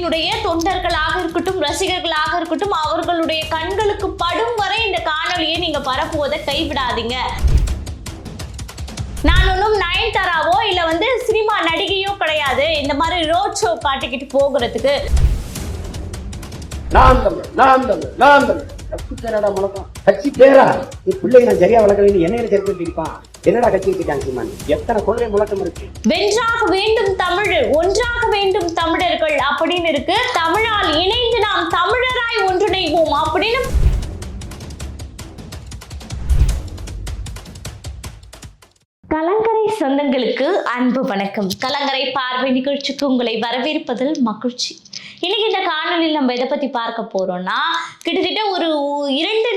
கட்சியினுடைய தொண்டர்களாக இருக்கட்டும் ரசிகர்களாக இருக்கட்டும் அவர்களுடைய கண்களுக்கு படும் வரை இந்த காணொலியை நீங்க பரப்புவதை கைவிடாதீங்க. நான் ஒன்றும் நயன்தாராவோ இல்லை வந்து சினிமா நடிகையோ கிடையாது. இந்த மாதிரி ரோட் ஷோ காட்டிக்கிட்டு போகிறதுக்கு. நான் தமிழ் நான் தமிழ் நான் தமிழ். கட்சி பேரடா முழக்கம் கட்சி பேரா. நீ பிள்ளைங்க நான் சரியா வளர்க்கல என்னையில சேர்த்து இருப்பான் என்னடா கட்சி வச்சுட்டாங்க சீமான்? எத்தனை கொள்கை முழக்கம் இருக்கு? வென்றாக வேண்டும் தமிழ் ஒன்றாக வேண்டும் தமிழர்கள் அப்படின்னு இருக்கு. தமிழால் இணைந்து நாம் தமிழராய் ஒன்றிணைவோம் அப்படின்னு. கலங்கரை சொந்தங்களுக்கு அன்பு வணக்கம். கலங்கரை பார்வை நிகழ்ச்சிக்கு உங்களை வரவேற்பதில் மகிழ்ச்சி. இன்னைக்கு இந்த காணொலியில் நம்ம எதை பத்தி பார்க்க போறோம்னா கிட்டத்தட்ட ஒரு இரண்டு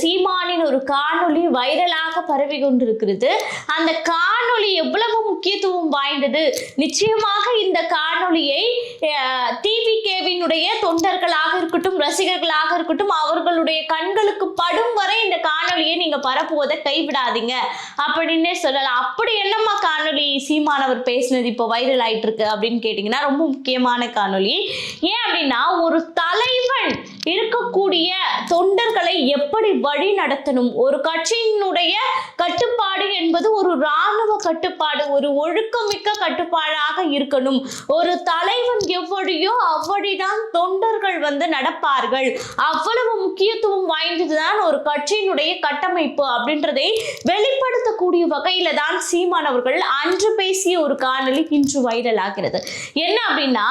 சீமானின் ஒரு காணொளி வைரலாக பரவி கொண்டிருக்கிறது. அந்த காணொளி எவ்வளவு முக்கியத்துவம் வாய்ந்தது? நிச்சயமாக இந்த காணொளியை டிவிகேவினுடைய தொண்டர்களாக இருக்கட்டும் ரசிகர்களாக இருக்கட்டும் அவர்களுடைய கண்களுக்கு படும் வரை இந்த காணொலியை நீங்க பரப்புவதை கைவிடாதீங்க. அப்படின்னே சொல்லலாம். அப்படி என்னம்மா காணொலி சீமானவர் பேசினது இப்போ வைரல் ஆயிட்டு இருக்கு அப்படின்னு கேட்டிங்கன்னா ரொம்ப முக்கியமான காணொளி. ஏன் அப்படின்னா ஒரு தலைவன் இருக்கக்கூடிய தொண்டர்களை எப்படி வழி நடத்தணும்? ஒரு கட்சியினுடைய கட்டுப்பாடு என்பது ஒரு இராணுவ கட்டுப்பாடு ஒரு ஒழுக்கமிக்க கட்டுப்பாடாக இருக்கணும். ஒரு தலைவன் எவ்வழியோ அவ்வழிதான் தொண்டர்கள் வந்து நடப்பார்கள். அவ்வளவு முக்கியத்துவம் வாய்ந்ததுதான் ஒரு கட்சியினுடைய கட்டமைப்பு அப்படின்றதை வெளிப்படுத்தக்கூடிய வகையில தான் சீமானவர்கள் அன்று பேசிய ஒரு காணொலி இன்று வைரல் ஆகிறது என்ன அப்படின்னா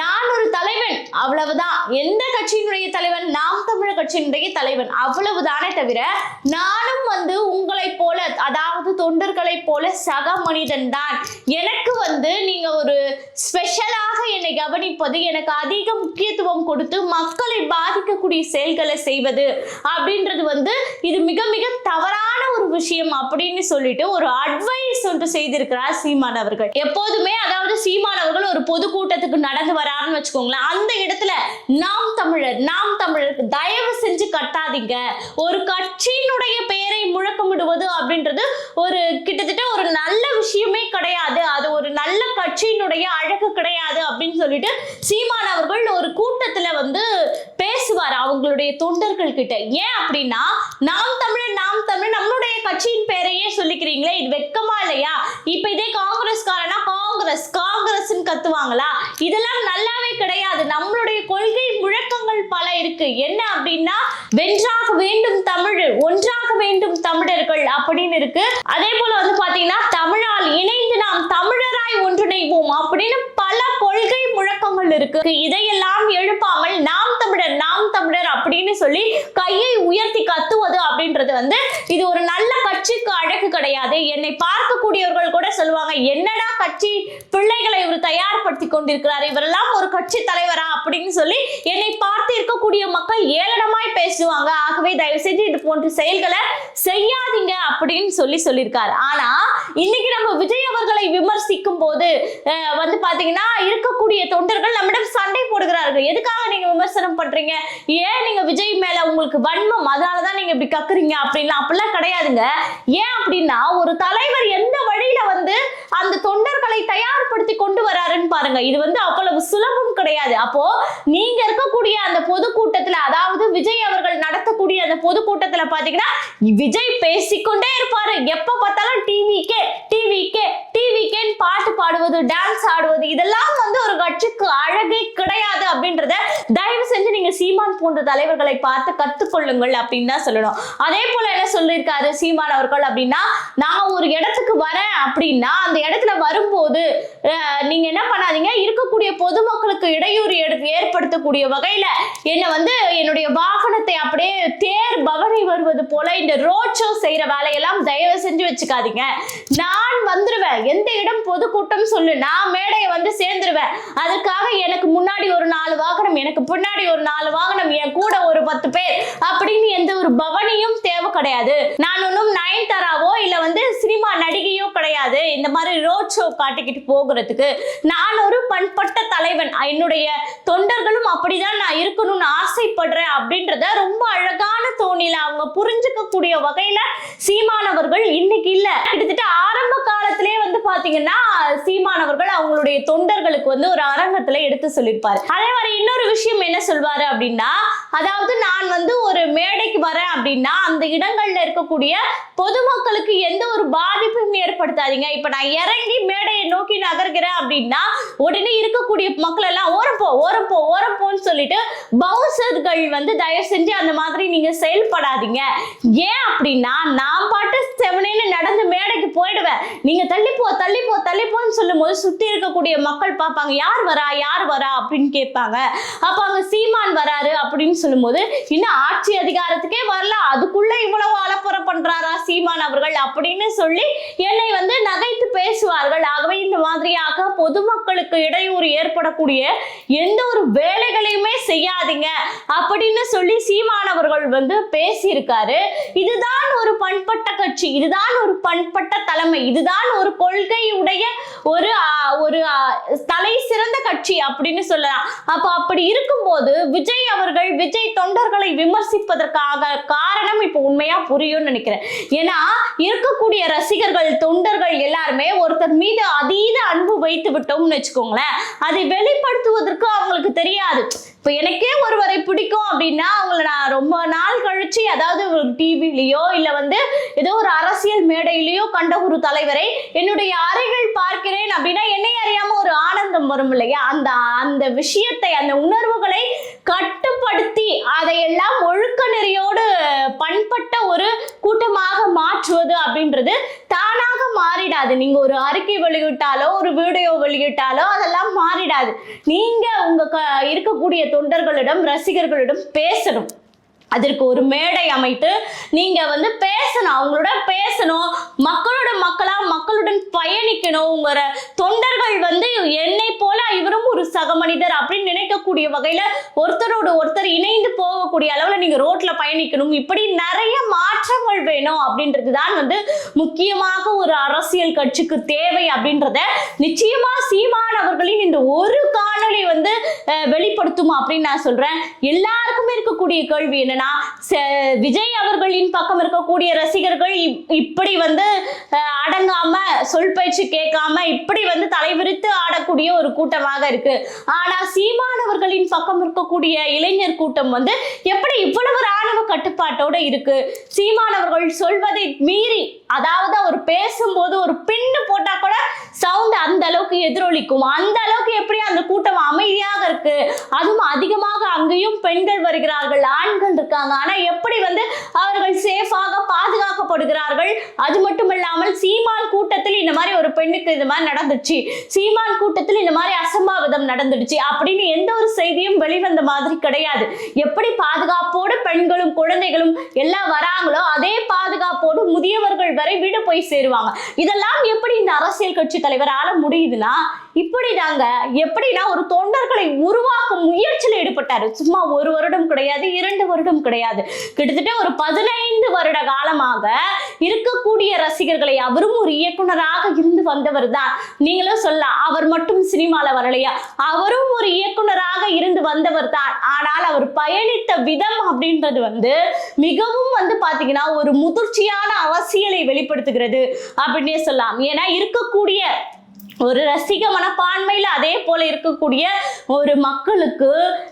நான் ஒரு தலைவன் அவ்வளவுதான். எந்த கட்சியினுடைய தலைவன் நாம் தமிழர் கட்சியினுடைய தலைவன். அவ்வளவுதானே தவிர நானும் வந்து உங்களைப் போல அதாவது தொண்டர்களைப் போல சக மனிதன் தான். எனக்கு வந்து நீங்க ஒரு ஸ்பெஷலாக என்னை கவனிப்பது எனக்கு அதிக முக்கியத்துவம் கொடுத்து மக்களை பாதிக்கக்கூடிய செயல்களை செய்வது அப்படின்றது வந்து இது மிக மிக தவறு விஷயம் அப்படின்னு சொல்லிட்டு ஒரு அட்வைஸ் ஒன்று செய்திருக்கிறார் சீமான் அவர்கள். எப்போதுமே அதாவது சீமான் அவர்கள் ஒரு பொதுக்கூட்டத்துக்கு நடந்து வராருன்னு வச்சுக்கோங்களேன். அந்த இடத்துல நாம் தமிழர் நாம் தமிழர் தயவு செஞ்சு கட்டாதீங்க. ஒரு கட்சியினுடைய பெயரை முழக்கமிடுவது அப்படின்றது ஒரு கிட்டத்தட்ட ஒரு நல்ல விஷயமே கிடையாது. அது ஒரு நல்ல கட்சியினுடைய அழகு கிடையாது அப்படின்னு சொல்லிட்டு சீமான் அவர்கள் ஒரு கூட்டத்துல வந்து பேசுவார் அவங்களுடைய தொண்டர்கள் கிட்ட. ஏன் அப்படின்னா நாம் தமிழர் நாம் தமிழர் நம்மளுடைய கட்சியின் பேரையே சொல்லிக்கிறீங்களே இது வெட்கமா இல்லையா? இப்ப இதே காங்கிரஸ்காரனா காங்கிரஸ் காங்கிரஸ்ன்னு கத்துவாங்களா? இதெல்லாம் நல்லாவே கிடையாது. நம்மளுடைய கொள்கை முழக்கங்கள் பல இருக்கு. என்ன அப்படின்னா வென்றாக வேண்டும் தமிழ் ஒன்றாக வேண்டும் தமிழர்கள் அப்படின்னு இருக்கு. அதே போல வந்து பாத்தீங்கன்னா தமிழால் இணைந்து நாம் தமிழராய் ஒன்றிணைவோம் அப்படின்னு முழக்கங்கள் இருக்கு. இதையெல்லாம் எழுப்பாமல் நாம் தமிழர் நாம் தமிழர் அப்படின்னு சொல்லி கையை உயர்த்தி கத்துவது அப்படின்றது வந்து இது ஒரு நல்ல கட்சிக்கு அழகு கிடையாது. என்னை பார்க்கக்கூடியவர்கள் கூட சொல்லுவாங்க என்னடா கட்சி பிள்ளைகளை இவர் தயார்படுத்தி கொண்டிருக்கிறார். இவரெல்லாம் ஒரு கட்சி தலைவரா? அப்படின்னு சொல்லி என்னை பார்த்து இருக்கக்கூடிய மக்கள் ஏளனமாய் பேசுவாங்க. ஆகவே தயவு செஞ்சு இது போன்ற செயல்களை செய்யாதீங்க அப்படின்னு சொல்லி சொல்லியிருக்காரு. ஆனா இன்னைக்கு நம்ம விஜய் அவர்களை விமர்சிக்கும் போது அஹ், வந்து பாத்தீங்கன்னா இருக்கக்கூடிய தொண்டர்கள் நம்மிடம் சண்டை போடுகிறார்கள். எதுக்காக நீங்க விமர்சனம் பண்றீங்க? ஏன் நீங்க விஜய் மேல உங்களுக்கு வன்மம்? அதனாலதான் நீங்க இப்படி கக்குறீங்க அப்படின்லாம் அப்படிலாம் கிடையாதுங்க. ஏன் அப்படின்னா ஒரு தலைவர் எந்த வழி வழியில வந்து அந்த தொண்டர்களை தயார்படுத்தி கொண்டு வராருன்னு பாருங்க. இது வந்து அவ்வளவு சுலபம் கிடையாது. அப்போ நீங்க இருக்கக்கூடிய அந்த பொதுக்கூட்டத்துல அதாவது விஜய் அவர்கள் நடத்தக்கூடிய அந்த பொதுக்கூட்டத்துல பாத்தீங்கன்னா விஜய் பேசிக்கொண்டே இருப்பாரு. எப்ப பார்த்தாலும் டிவிக்கே டிவிக்கே கேன்னு பாட்டு பாடுவது டான்ஸ் ஆடுவது இதெல்லாம் வந்து ஒரு கட்சிக்கு அழகே கிடையாது அப்படின்றத தயவு செஞ்சு நீங்க சீமான் போன்ற தலைவர்களை பார்த்து கத்துக்கொள்ளுங்கள் அப்படின்னு தான் சொல்லணும். அதே போல என்ன சொல்லியிருக்காரு சீமான் அவர்கள் அப்படின்னா நான் ஒரு இடத்துக்கு வரேன் அப்படின்னா அந்த இடத்துல வரும்போது நீங்க என்ன பண்ணாதீங்க. இருக்கக்கூடிய பொதுமக்களுக்கு இடையூறு எடு- ஏற்படுத்தக்கூடிய வகையில என்ன வந்து என்னுடைய வாகனத்தை அப்படியே தேர் பவனி வருவது போல இந்த ரோட் ஷோ செய்யற வேலையெல்லாம் தயவு செஞ்சு வச்சுக்காதீங்க. நான் வந்துருவேன். எந்த இடம் பொதுக்கூட்டம் சொல்லு. நான் மேடையை வந்து சேர்ந்துருவேன். அதுக்காக எனக்கு முன்னாடி ஒரு நாலு வாகனம் எனக்கு பின்னாடி ஒரு நாலு வாகனம் என் கூட ஒரு பத்து பேர் அப்படின்னு எந்த ஒரு பவனியும் தேவை கிடையாது. நான் ஒன்றும் நயன்தாராவோ இல்லை வந்து சினிமா நடிகையோ கிடையாது. இந்த மாதிரி ரோட் ஷோ காட்டிக்கிட்டு போகிறதுக்கு நான் ஒரு பண்பட்ட தலைவன். என்னுடைய தொண்டர்களும் அப்படிதான் நான் இருக்கணும்னு ஆசைப்படுறேன் அப்படின்றத ரொம்ப அழகான தோணில அவங்க புரிஞ்சுக்கக்கூடிய வகையில சீமானவர்கள் இன்னைக்கு இல்ல. கிட்டத்தட்ட ஆரம்ப காலத்திலே வந்து பாத்தீங்கன்னா சீமானவர்கள் அவங்களுடைய தொண்டர்களுக்கு வந்து ஒரு அரங்கத்துல எடுத்து சொல்லியிருப்பாரு. அதே மாதிரி இன்னொரு விஷயம் என்ன சொல்வாரு அப்படின்னா அதாவது நான் வந்து ஒரு மேடைக்கு வரேன் அப்படின்னா அந்த இடங்கள்ல இருக்கக்கூடிய பொதுமக்களுக்கு எந்த ஒரு பாதிப்பும் ஏற்படுத்தாதீங்க இப்ப நான் இறங்கி மேடையை நோக்கி நகர்கிறேன் அப்படின்னா உடனே இருக்கக்கூடிய மக்கள் எல்லாம் ஓரம் போ ஓரம் போ ஓரம் போன்னு சொல்லிட்டு பவுசர்கள் வந்து தயவு செஞ்சு அந்த மாதிரி நீங்க செயல்படாதீங்க. ஏன் அப்படின்னா நான் பாட்டு செவனேன்னு நடந்து மேடைக்கு போயிடுவேன். நீங்க தள்ளிப்போ தள்ளிப்போ தள்ளிப்போன்னு சொல்லும் போது சுத்தி இருக்கக்கூடிய மக்கள் பார்ப்பாங்க. யார் வரா? யார் வரா? அப்படின்னு கேட்பாங்க. அப்ப அங்க சீமான் வராரு. அப்படின்னு சொல்லும்போது இன்னும் ஆட்சி அதிகாரத்துக்கே வரல. அதுக்குள்ள இவ்வளவு அலப்புறம் பண்றாரா சீமான் அவர்கள் அப்படின்னு சொல்லி என்னை வந்து நகைத்து பேசுவார்கள். ஆகவே இந்த மாதிரியாக பொதுமக்களுக்கு இடையூறு ஏற்படக்கூடிய எந்த ஒரு வேலைகளையுமே செய்யாதீங்க அப்படின்னு சொல்லி சீமான் அவர்கள் வந்து பேசியிருக்காரு. இதுதான் ஒரு பண்பட்ட கட்சி. இதுதான் ஒரு பண்பட்ட தலைமை. இதுதான் ஒரு கொள்கையுடைய ஒரு ஒரு தலை சிறந்த கட்சி அப்படின்னு சொல்லலாம். அப்ப அப்படி இருக்கும்போது விஜய் அவர்கள் விஜய் தொண்டர்களை விமர்சிப்பதற்காக காரணம் இப்போ உண்மையா புரியும்னு நினைக்கிறேன். ஏன்னா இருக்கக்கூடிய ரசிகர்கள் தொண்டர்கள் எல்லாருமே ஒருத்தர் மீது அதீத அன்பு வைத்து விட்டோம்னு வச்சுக்கோங்களேன். அதை வெளிப்படுத்துவதற்கு அவங்களுக்கு தெரியாது. இப்போ எனக்கே ஒருவரை பிடிக்கும் அப்படின்னா அவங்கள நான் ரொம்ப நாள் கழிச்சு அதாவது ஒரு டிவிலையோ இல்லை வந்து ஏதோ ஒரு அரசியல் மேடையிலேயோ கண்ட ஒரு தலைவரை என்னுடைய அறைகள் பார்க்கிறேன் அப்படின்னா என்னை அறியாம ஒரு ஆனந்தம் வரும் இல்லையா? அந்த அந்த விஷயத்தை அந்த உணர்வுகளை கட்டுப்படுத்தி அதையெல்லாம் ஒழுக்க நெறியோடு பண்பட்ட ஒரு கூட்டமாக மாற்றுவது அப்படின்றது தானாக மாறிடாது. நீங்க ஒரு அறிக்கை வெளியிட்டாலோ ஒரு வீடியோ வெளியிட்டாலோ அதெல்லாம் மாறிடாது. நீங்க உங்க க- இருக்கக்கூடிய தொண்டர்களிடம் ரசிகர்களிடம் பேசணும். அதற்கு ஒரு மேடை அமைத்து நீங்க வந்து பேசணும் அவங்களோட பேசணும் மக்களோட மக்களா மக்களுடன் பயணிக்கணும் உங்க தொண்டர்கள் வந்து என்னை போல இவரும் ஒரு சக மனிதர் அப்படின்னு நினைக்கக்கூடிய வகையில ஒருத்தரோட ஒருத்தர் இணைந்து போகக்கூடிய அளவுல நீங்க ரோட்ல பயணிக்கணும். இப்படி நிறைய மாற்றங்கள் வேணும் அப்படின்றது தான் வந்து முக்கியமாக ஒரு அரசியல் கட்சிக்கு தேவை அப்படின்றத நிச்சயமா சீமான் அவர்களின் இந்த ஒரு காணொளி வந்து வெளிப்படுத்தும் அப்படின்னு நான் சொல்றேன். எல்லாருக்குமே இருக்கக்கூடிய கேள்வி என்ன ச- விஜய் அவர்களின் பக்கம் இருக்கக்கூடிய ரசிகர்கள் இப்- இப்படி வந்து அடங்காம சொல் பயிற்சி கேட்காம இப்படி வந்து தலைவிரித்து ஆடக்கூடிய ஒரு கூட்டமாக இருக்கு. ஆனா சீமான் அவர்களின் பக்கம் இருக்கக்கூடிய இளைஞர் கூட்டம் வந்து எப்படி இவ்வளவு ராணுவ கட்டுப்பாட்டோட இருக்கு? சீமானவர்கள் சொல்வதை மீறி அதாவது அவர் பேசும்போது ஒரு பின்னு போட்டா கூட அந்த எதிரொலிக்கும். அந்த அளவுக்கு எப்படி அந்த கூட்டம் அமைதியாக இருக்கு? அதுவும் அதிகமாக அங்கேயும் பெண்கள் வருகிறார்கள் ஆண்கள் இருக்காங்க. ஆனா எப்படி வந்து அவர்கள் சேஃபாக பாதுகாக்கப்படுகிறார்கள்? அது மட்டும் இல்லாமல் சீமான் கூட்டத்தில் இந்த மாதிரி ஒரு பெண்ணுக்கு இது மாதிரி நடந்துச்சு. சீமான் கூட்டத்தில் இந்த மாதிரி அசம்பாவிதம் நடந்துடுச்சு அப்படின்னு எந்த ஒரு செய்தியும் வெளிவந்த மாதிரி கிடையாது. எப்படி பாதுகாப்போடு பெண்களும் குழந்தைகளும் எல்லாம் வராங்களோ அதே பாதுகாப்போடு முதியவர்கள் வரை வீடு போய் சேருவாங்க. இதெல்லாம் எப்படி இந்த அரசியல் கட்சி தலைவரால முடியுதுன்னா இப்படிதாங்க. எப்படின்னா ஒரு தொண்டர்களை உருவாக்கும் முயற்சியில் ஈடுபட்டாரு. சும்மா ஒரு வருடம் கிடையாது இரண்டு வருடம் கிடையாது. கிட்டத்தட்ட ஒரு பதினைந்து வருட காலமாக இருக்கக்கூடிய ரசிகர்களை அவரும் ஒரு இயக்குனராக இருந்து வந்தவர் தான். நீங்களும் சொல்லலாம் அவர் மட்டும் சினிமால வரலையா? அவரும் ஒரு இயக்குனராக இருந்து வந்தவர் தான். ஆனால் அவர் பயணித்த விதம் அப்படின்றது வந்து மிகவும் வந்து பாத்தீங்கன்னா ஒரு முதிர்ச்சியான அரசியலை வெளிப்படுத்துகிறது. அப்படின்னே சொல்லலாம். ஏன்னா இருக்கக்கூடிய ஒரு ரசிக மனப்பான்மையில அதே போல இருக்கக்கூடிய ஒரு மக்களுக்கு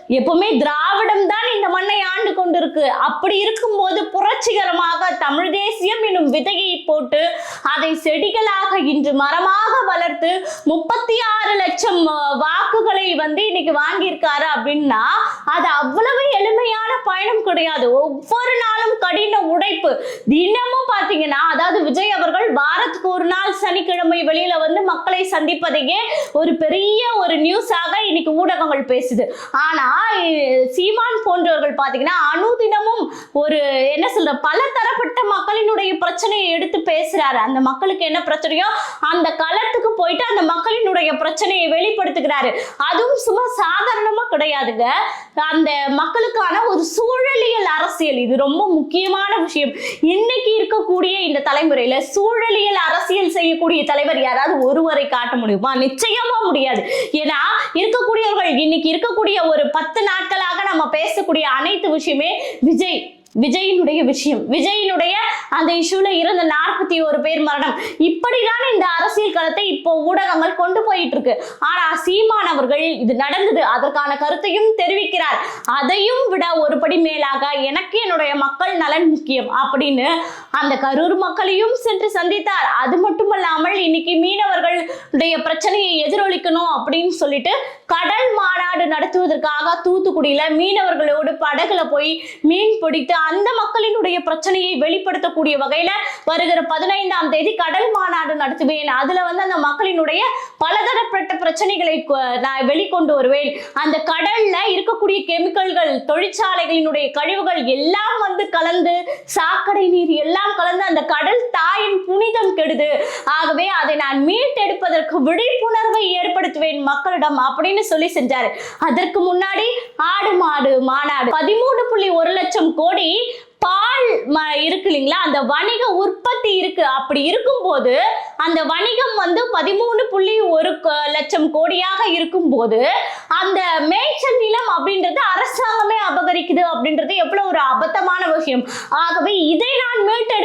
எப்பவுமே திராவிடம் தான் இந்த மண்ணை ஆண்டு கொண்டிருக்கு. அப்படி இருக்கும்போது புரட்சிகரமாக தமிழ் தேசியம் என்னும் விதையை போட்டு அதை செடிகளாக இன்று மரமாக வளர்த்து முப்பத்தி ஆறு லட்சம் வாக்கு வாக்குகளை வந்து இன்னைக்கு வாங்கியிருக்காரு அப்படின்னா அது அவ்வளவு எளிமையான பயணம் கிடையாது. ஒவ்வொரு நாளும் கடின உடைப்பு தினமும் பாத்தீங்கன்னா அதாவது விஜய் அவர்கள் வாரத்துக்கு ஒரு நாள் சனிக்கிழமை வெளியில வந்து மக்களை சந்திப்பதையே ஒரு பெரிய ஒரு நியூஸாக இன்னைக்கு ஊடகங்கள் பேசுது. ஆனா சீமான் போன்றவர்கள் பாத்தீங்கன்னா அனுதினமும் ஒரு என்ன சொல்ற பல தரப்பட்ட மக்களினுடைய பிரச்சனையை எடுத்து பேசுறாரு. அந்த மக்களுக்கு என்ன பிரச்சனையோ அந்த களத்துக்கு போயிட்டு அந்த மக்களினுடைய பிரச்சனையை வெளிப்படுத்துகிறாரு. அதுவும் சும்மா சாதாரணமா கிடையாதுங்க. அந்த மக்களுக்கான ஒரு சூழலியல் அரசியல். இது ரொம்ப முக்கியமான விஷயம். இன்னைக்கு இருக்கக்கூடிய இந்த தலைமுறையில சூழலியல் அரசியல் செய்யக்கூடிய தலைவர் யாராவது ஒருவரை காட்ட முடியுமா? நிச்சயமா முடியாது. ஏன்னா இருக்கக்கூடியவர்கள் இன்னைக்கு இருக்கக்கூடிய ஒரு பத்து நாட்களாக நம்ம பேசக்கூடிய அனைத்து விஷயமே விஜய். விஜயினுடைய விஷயம். விஜயினுடைய அந்த இஷ்யூல இருந்த நாற்பத்தி ஒரு பேர் மரணம். இப்படிதான் இந்த அரசியல் களத்தை இப்போ ஊடகங்கள் கொண்டு போயிட்டு இருக்கு ஆனா சீமான் அவர்கள் இது நடந்தது. அதற்கான கருத்தையும் தெரிவிக்கிறார். அதையும் விட ஒருபடி மேலாக எனக்கு என்னுடைய மக்கள் நலன் முக்கியம் அப்படின்னு அந்த கரூர் மக்களையும் சென்று சந்தித்தார். அது மட்டுமல்லாமல் இன்னைக்கு மீனவர்களுடைய பிரச்சனையை எதிரொலிக்கணும் அப்படின்னு சொல்லிட்டு கடல் மாநாடு நடத்துவதற்காக தூத்துக்குடியில மீனவர்களோடு படகுல போய் மீன் பிடித்து அந்த மக்களினுடைய பிரச்சனையை வெளிப்படுத்தக்கூடிய வகையில வருகிற பதினைந்தாம் தேதி கடல் மாநாடு நடத்துவேன். அதுல வந்து அந்த மக்களினுடைய பலதரப்பட்ட பிரச்சனைகளை நான் வெளிக்கொண்டு வருவேன். அந்த கடல்ல இருக்கக்கூடிய கெமிக்கல்கள் தொழிற்சாலைகளினுடைய கழிவுகள் எல்லாம் வந்து கலந்து சாக்கடை நீர் எல்லாம் கலந்து அந்த கடல் தாயின் புனிதம் கெடுது. ஆகவே அதை நான் மீட்டெடுப்பதற்கு விழிப்புணர்வை ஏற்படுத்துவேன் மக்களிடம் அப்படின்னு சொல்லி செஞ்சாரு. அதற்கு முன்னாடி ஆடு மாடு மாநாடு பதிமூணு புள்ளி ஒரு லட்சம் கோடி பால் இருக்கு இல்லைங்களா? அந்த வணிக உற்பத்தி இருக்கு. அப்படி இருக்கும்போது அந்த வணிகம் வந்து பதிமூணு புள்ளி ஒரு லட்சம் கோடியாக இருக்கும்போது அந்த மேய்ச்சல் நிலம் அப்படின்றது அரசாங்கமே அபகரிக்குது அப்படின்றது எவ்வளவு ஒரு அபத்தமான விஷயம். ஆகவே இதை நான் மீட்டு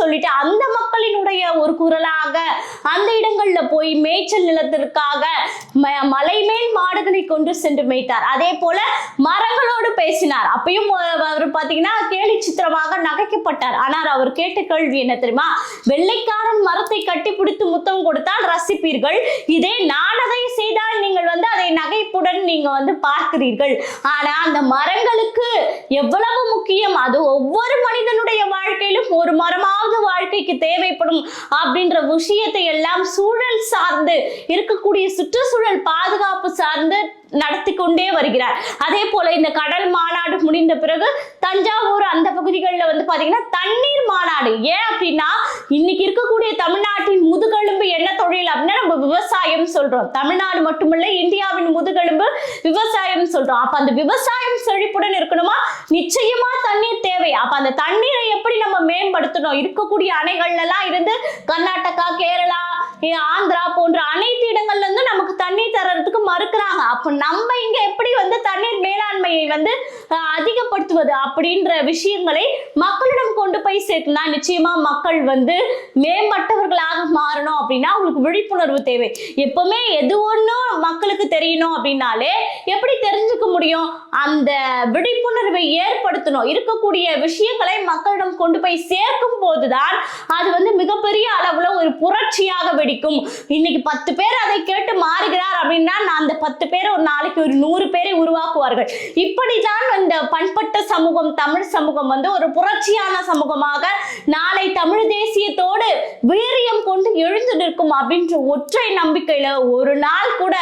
சொல்லிட்டு அந்த மக்களினுடைய ஒரு குரலாக அந்த இடங்கள்ல போய் மேய்ச்சல் நிலத்திற்காக ம- மலைமேல் மாடுகளை கொண்டு சென்று மேய்த்தார். அதே போல மரங்களோடு பேசினார். அப்பயும் அவர் பாத்தீங்கன்னா கேலி சித்திரமாக நகைக்கப்பட்டார். ஆனால் அவர் கேட்ட கேள்வி என்ன தெரியுமா? வெள்ளைக்காரன் மரத்தை கட்டி பிடித்து முத்தம் கொடுத்தால் ரசிப்பீர்கள். இதே நான் அதை செய்தால் நீங்கள் வந்து அதை நகைப்புடன் நீங்க வந்து பார்க்கிறீர்கள். ஆனா அந்த மரங்களுக்கு எவ்வளவு முக்கியம்? அது ஒவ்வொரு மனிதனுடைய வாழ்க்கையிலும் ஒரு மரமாக மரமாவது வாழ்க்கைக்கு தேவைப்படும் அப்படின்ற விஷயத்தை எல்லாம் சூழல் சார்ந்து இருக்கக்கூடிய சுற்றுச்சூழல் பாதுகாப்பு சார்ந்து நடத்தி கொண்டே வருகிறார். அதே போல இந்த கடல் மாநாடு முடிந்த பிறகு தஞ்சாவூர் அந்த பகுதிகளில் வந்து பாத்தீங்கன்னா தண்ணீர் மாநாடு. ஏன் அப்படின்னா இன்னைக்கு இருக்கக்கூடிய தமிழ்நாட்டின் முதுகெலும்பு என்ன தொழில் அப்படின்னா நம்ம விவசாயம் சொல்றோம். தமிழ்நாடு மட்டுமல்ல இந்தியாவின் முதுகெலும்பு விவசாயம் சொல்றோம். அப்ப அந்த விவசாயம் செழிப்புடன் இருக்கணுமா? நிச்சயமா தண்ணீர் தேவை. அப்ப அந்த தண்ணீரை எப்படி நம்ம மேம்படுத்தணும்? இருக்கக்கூடிய அணைகள்லாம் எல்லாம் இருந்து கர்நாடகா கேரளா ஆந்திரா போன்ற அனைத்து இடங்கள்ல இருந்து நமக்கு தண்ணீர் தர்றதுக்கு மறுக்கிறாங்க. அப்ப நம்ம இங்க எப்படி வந்து தண்ணீர் மேலாண்மையை வந்து அதிகப்படுத்துவது அப்படின்ற விஷயங்களை மக்களிடம் கொண்டு போய் சேர்த்துனா நிச்சயமா மக்கள் வந்து மேம்பட்டவர்களாக மாறணும் அப்படின்னா அவங்களுக்கு விழிப்புணர்வு தேவை. எப்பவுமே எது ஒன்றும் மக்களுக்கு தெரியணும் அப்படின்னாலே எப்படி தெரிஞ்சுக்க முடியும்? அந்த விழிப்புணர்வை ஏற்படுத்தணும். இருக்கக்கூடிய விஷயங்களை மக்களிடம் கொண்டு போய் சேர்க்கும் போதுதான் அது வந்து மிகப்பெரிய அளவுல ஒரு புரட்சியாக பிடிக்கும். இன்னைக்கு பத்து பேர் அதை கேட்டு மாறுகிறார் அப்படின்னா நான் அந்த பத்து பேரை ஒரு நாளைக்கு ஒரு நூறு பேரை உருவாக்குவார்கள். இப்படிதான் இந்த பண்பட்ட சமூகம் தமிழ் சமூகம் வந்து ஒரு புரட்சியான சமூகமாக நாளை தமிழ் தேசியத்தோடு வீரியம் கொண்டு எழுந்து நிற்கும் அப்படின்ற ஒற்றை நம்பிக்கையில ஒரு நாள் கூட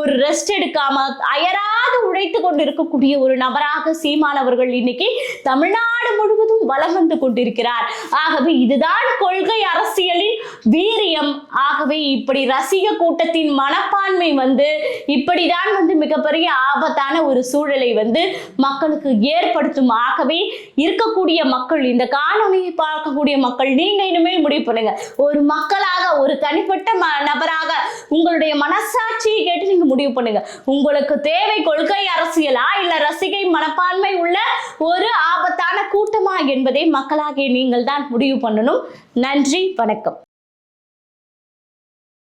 ஒரு ரெஸ்ட் எடுக்காம அயராது உழைத்து கொண்டு இருக்கக்கூடிய ஒரு நபராக சீமானவர்கள் இன்னைக்கு தமிழ்நாடு முழுவதும் வலம் வந்து கொண்டிருக்கிறார். ஆகவே இதுதான் கொள்கை அரசியலின் வீரியம். ஆகவே இப்படி ரசிக கூட்டத்தின் மனப்பான்மை வந்து இப்படிதான் வந்து மிகப்பெரிய ஆபத்தான ஒரு சூழலை வந்து மக்களுக்கு ஏற்படுத்தும். ஆகவே இருக்கக்கூடிய மக்கள் இந்த காணொலியை பார்க்கக்கூடிய மக்கள் நீங்க இனிமேல் முடிவு பண்ணுங்க. ஒரு மக்களாக ஒரு தனிப்பட்ட ம- நபராக உங்களுடைய மனசாட்சியை கேட்டு நீங்க முடிவு பண்ணுங்க. உங்களுக்கு தேவை கொள்கை அரசியலா இல்ல ரசிகை மனப்பான்மை உள்ள ஒரு ஆபத்தான கூட்டமா என்பதை மக்களாகிய நீங்கள் தான் முடிவு பண்ணணும். நன்றி வணக்கம்.